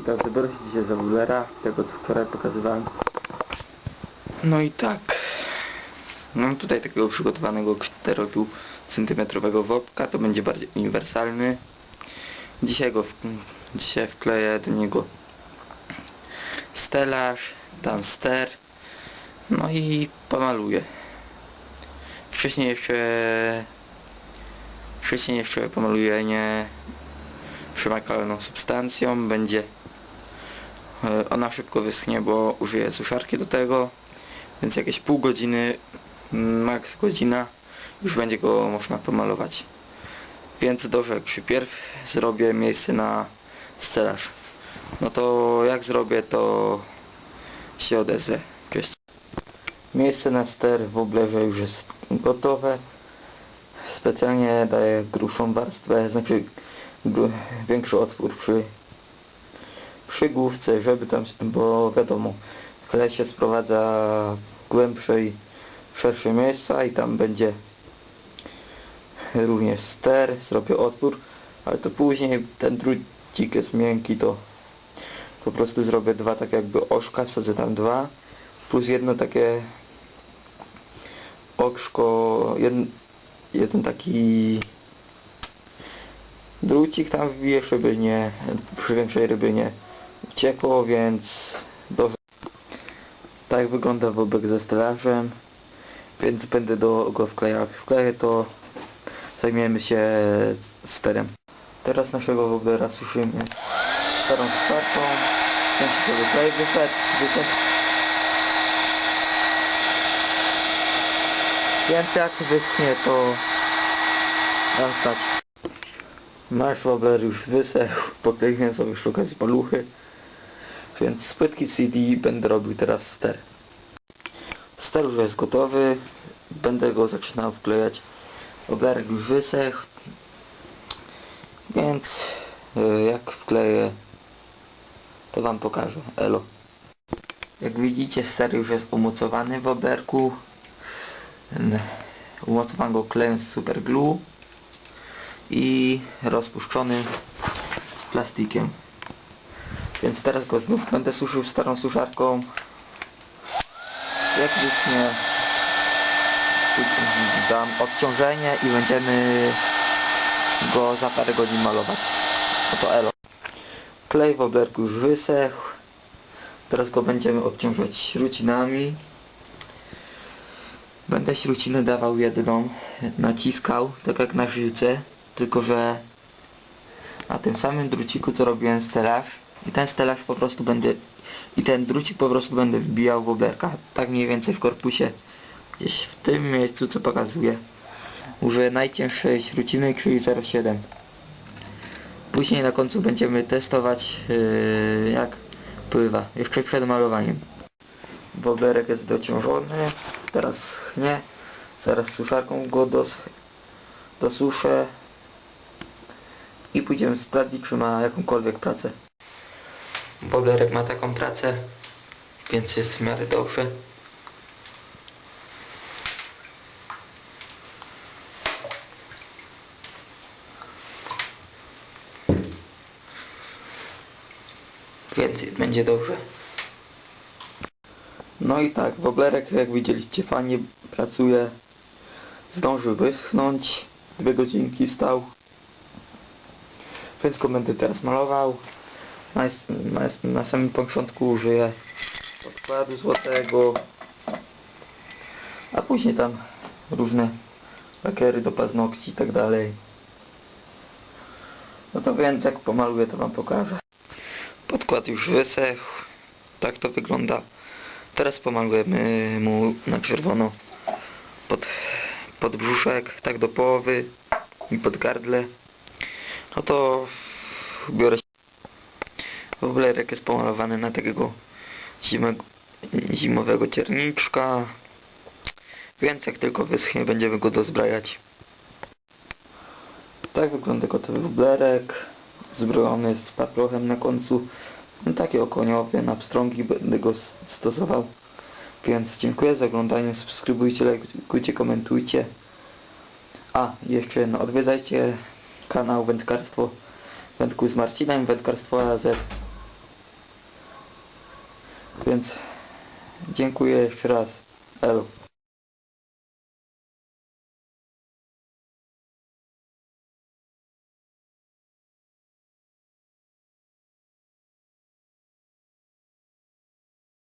Witam, się dzisiaj za Wulera, tego co wczoraj pokazywałem. No i tak. Mam tutaj takiego przygotowanego 4 cm wopka, to będzie bardziej uniwersalny. Dzisiaj go w, dzisiaj wkleję do niego stelaż, tam ster, no i pomaluję. Wcześniej jeszcze wcześniej jeszcze pomaluję nie przemakalną substancją, będzie ona szybko wyschnie, bo użyję suszarki do tego, więc jakieś pół godziny, max godzina, już będzie go można pomalować. Więc dobrze, przypierw zrobię miejsce na stelaż. No to jak zrobię, to się odezwę. Cześć. Miejsce na ster w oblerze już jest gotowe. Specjalnie daję grubszą warstwę, znaczy większy otwór przy, przy główce, żeby tam, bo wiadomo, klej się sprowadza głębsze i szersze miejsca i tam będzie również ster, zrobię otwór, ale to później ten drucik jest miękki, to po prostu zrobię dwa tak jakby oczka, wsadzę tam dwa, plus jedno takie oczko, jeden, jeden taki drucik tam wbiję, żeby nie, przy większej rybie nie uciekło, więc dobrze. Tak wygląda wobek ze stelażem, więc będę do go wklejał. Wkleję to zajmiemy się sterem. Teraz naszego woblera suszymy starą klej wyszedł, wyszedł. Więc jak wyschnie to dam stać. Nasz wobler już wysechł, pokleiłem sobie przy okazji paluchy. Więc z płytki CD będę robił teraz ster. Ster już jest gotowy. Będę go zaczynał wklejać. Woblerek już wysechł. Więc y, jak wkleję to wam pokażę. Elo. Jak widzicie ster już jest umocowany w woblerku. N- Umocowałem go klejem z super glue i rozpuszczonym plastikiem. Więc teraz go znów będę suszył starą suszarką. Jak wyschnie dam odciążenie i będziemy go za parę godzin malować. No to elo. Klej w oblerku już wysechł. Teraz go będziemy obciążać śrucinami. Będę śrucinę dawał jedną, naciskał, tak jak na żyłce, tylko że na tym samym druciku co robiłem stelaż i ten stelaż po prostu będę i ten drucik po prostu będę wbijał w oblerka, tak mniej więcej w korpusie, gdzieś w tym miejscu co pokazuję. Użyję najcięższej śruciny czyli 0,7 Później na końcu będziemy testować yy, jak pływa, jeszcze przed malowaniem. Woblerek jest dociążony, teraz schnie, zaraz suszarką go dos, dosuszę i pójdziemy sprawdzić czy ma jakąkolwiek pracę. Woblerek ma taką pracę, więc jest w miarę dobrze. Więc będzie dobrze. No i tak, woblerek jak widzieliście fajnie pracuje. Zdążył wyschnąć. Dwie godzinki stał. Go będę teraz malował. Na, na, na samym początku użyję podkładu złotego. A później tam różne lakiery do paznokci i tak dalej. No to więc jak pomaluję to wam pokażę. Podkład już wysechł. Tak to wygląda. Teraz pomalujemy mu na czerwono pod, pod brzuszek, tak do połowy i pod gardle. No to biorę woblerek jest pomalowany na takiego zimego, zimowego cierniczka. Więc jak tylko wyschnie będziemy go dozbrajać. Tak wygląda gotowy woblerek. Zbrojony z paprochem na końcu. No, taki okoniowy, na pstrągi będę go stosował. Więc dziękuję za oglądanie, subskrybujcie, lajkujcie, komentujcie. A, jeszcze no, odwiedzajcie kanał Wędkarstwo Wędku z Marcinem, Wędkarstwo AZ. Więc dziękuję jeszcze raz. Elo.